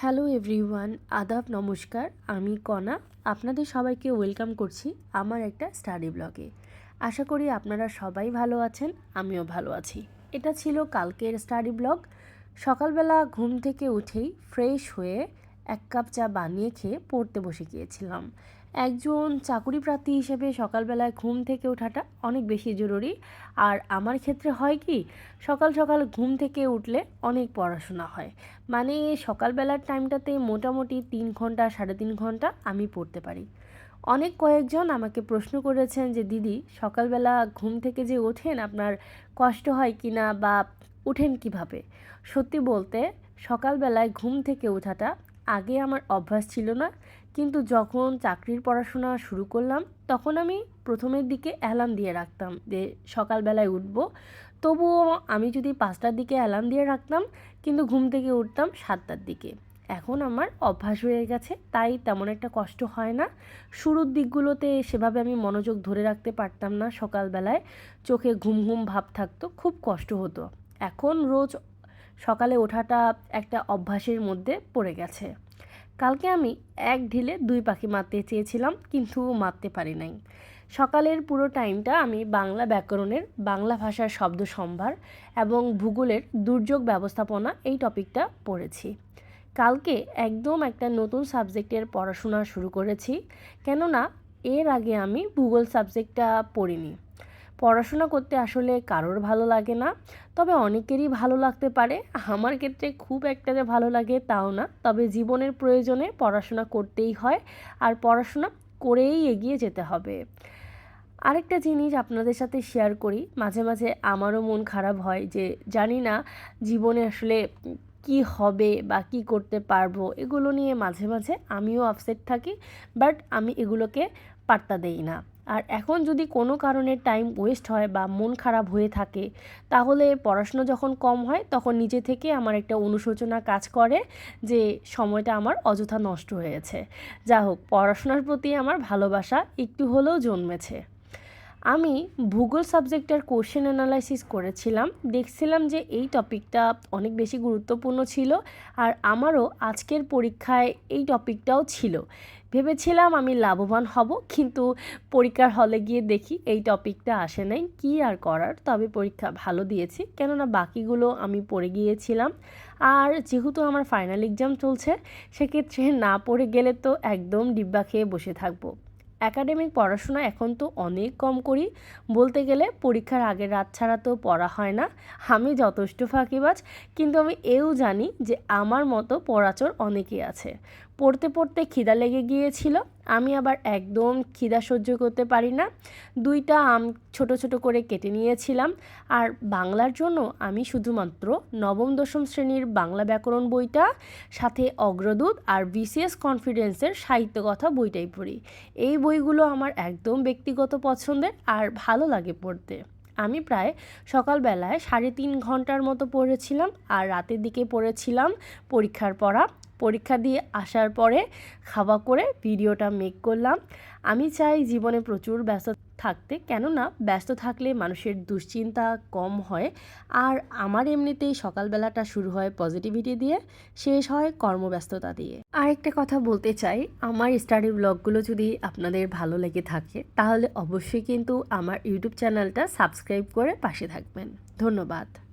Hello everyone, আদাব, নমস্কার। আমি কণা আপনাদের সবাইকে ওয়েলকাম করছি আমার একটা স্টাডি ব্লগে। আশা করি আপনারা সবাই ভালো আছেন, আমিও ভালো আছি। এটা ছিল কালকের স্টাডি ব্লগ। সকালবেলা ঘুম থেকে উঠেই ফ্রেশ হয়ে এক কাপ চা বানিয়ে খেয়ে পড়তে বসে গিয়েছিলাম। একজন চাকুরি প্রার্থী হিসেবে সকালবেলায় ঘুম থেকে ওঠাটা অনেক বেশি জরুরি। আর আমার ক্ষেত্রে হয় কি, সকাল সকাল ঘুম থেকে উঠলে অনেক পড়াশোনা হয়। মানে সকালবেলার টাইমটাতে মোটামুটি তিন ঘণ্টা, সাড়ে তিন ঘণ্টা আমি পড়তে পারি। অনেক কয়েকজন আমাকে প্রশ্ন করেছেন যে, দিদি, সকালবেলা ঘুম থেকে যে ওঠেন, আপনার কষ্ট হয় কি না বা উঠেন কীভাবে? সত্যি বলতে, সকালবেলায় ঘুম থেকে ওঠাটা আগে আমার অভ্যাস ছিল না, কিন্তু যখন চাকরির পড়াশোনা শুরু করলাম, তখন আমি প্রথমের দিকে অ্যালার্ম দিয়ে রাখতাম যে সকালবেলায় উঠব। তবুও আমি যদি পাঁচটার দিকে অ্যালার্ম দিয়ে রাখতাম, কিন্তু ঘুম থেকে উঠতাম সাতটার দিকে। এখন আমার অভ্যাস হয়ে গেছে, তাই তেমন একটা কষ্ট হয় না। শুরুর দিকগুলোতে সেভাবে আমি মনোযোগ ধরে রাখতে পারতাম না সকালবেলায়। চোখে ঘুম ঘুম ভাব থাকতো, খুব কষ্ট হতো। এখন রোজ সকালে ওঠাটা একটা অভ্যাসের মধ্যে পড়ে গেছে। কালকে আমি এক ঢিলে দুই পাখি মারতে চেয়েছিলাম, কিন্তু মারতে পারি নাই। সকালের পুরো টাইমটা আমি বাংলা ব্যাকরণের বাংলা ভাষার শব্দ সম্ভার এবং ভূগোলের দুর্যোগ ব্যবস্থাপনা এই টপিকটা পড়েছি। কালকে একদম একটা নতুন সাবজেক্টের পড়াশোনা শুরু করেছি, কেননা এর আগে আমি ভূগোল সাবজেক্টটা পড়িনি। পড়াশোনা করতে আসলে কারোর ভালো লাগে না। তবে অনেকেরই ভালো লাগতে পারে। আমার ক্ষেত্রে খুব একটা যে ভালো লাগে তাও না। তবে জীবনের প্রয়োজনে পড়াশোনা করতেই হয় আর পড়াশোনা করেই এগিয়ে যেতে হবে। আরেকটা জিনিস আপনাদের সাথে শেয়ার করি। মাঝে মাঝে আমারও মন খারাপ হয় যে জানি না জীবনে আসলে কি হবে বা কি করতে পারব। এগুলো নিয়ে মাঝে মাঝে আমিও আপসেট থাকি বাট আমি এগুলোকে পাত্তা দেই না। আর এখন যদি কোনো কারণে টাইম ওয়েস্ট হয় বা মন খারাপ হয়ে থাকে, তাহলে পড়াশুনো যখন কম হয়, তখন নিজে থেকে আমার একটা অনুশোচনা কাজ করে যে সময়টা আমার অযথা নষ্ট হয়েছে। যা হোক, পড়াশোনার প্রতি আমার ভালোবাসা একটু হলেও জন্মেছে। আমি ভূগোল সাবজেক্টের কোশ্চেন অ্যানালাইসিস করেছিলাম। দেখছিলাম যে এই টপিকটা অনেক বেশি গুরুত্বপূর্ণ ছিল আর আমারও আজকের পরীক্ষায় এই টপিকটাও ছিল। ভেবেছিলাম আমি লাভবান হব, কিন্তু পরীক্ষার হলে গিয়ে দেখি এই টপিকটা আসে নাই, কী আর করার? তবে পরীক্ষা ভালো দিয়েছি, কেননা বাকিগুলো আমি পড়ে গিয়েছিলাম। আর যেহেতু আমার ফাইনাল এক্সাম চলছে, সেক্ষেত্রে না পড়ে গেলে তো একদম ডিব্বা খেয়ে বসে থাকব। একাডেমিক পড়াশোনা এখন তো অনেক কম করি, বলতে গেলে পরীক্ষার আগের রাত ছাড়া তো পড়া হয় না। আমি যথেষ্ট ফাঁকিবাজ, কিন্তু আমি এও জানি যে আমার মতো পড়াচর অনেকেই আছে। পড়তে পড়তে খিদা লেগে গিয়েছিল। আমি আবার একদম খিদা সহ্য করতে পারি না। দুইটা আম ছোট ছোট করে কেটে নিয়েছিলাম। আর বাংলার জন্য আমি শুধুমাত্র নবম দশম শ্রেণির বাংলা ব্যাকরণ বইটা, সাথে অগ্রদূত আর বিসিএস কনফিডেন্সের সাহিত্যকথা বইটাই পড়ি। এই বইগুলো আমার একদম ব্যক্তিগত পছন্দের আর ভালো লাগে পড়তে। আমি প্রায় সকালবেলায় সাড়ে তিন ঘণ্টার মতো পড়েছিলাম আর রাতের দিকে পড়েছিলাম পরীক্ষার পড়া। পরীক্ষা দিয়ে আসার পরে খাওয়া করে ভিডিওটা মেক করলাম। আমি চাই জীবনে প্রচুর ব্যস্ত থাকতে, কেননা ব্যস্ত থাকলে মানুষের দুশ্চিন্তা কম হয়। আর আমার এমনিতেই সকালবেলাটা শুরু হয় পজিটিভিটি দিয়ে, শেষ হয় কর্মব্যস্ততা দিয়ে। আরেকটা কথা বলতে চাই, আমার স্টাডি ব্লগগুলো যদি আপনাদের ভালো লেগে থাকে, তাহলে অবশ্যই কিন্তু আমার ইউটিউব চ্যানেলটা সাবস্ক্রাইব করে পাশে থাকবেন। ধন্যবাদ।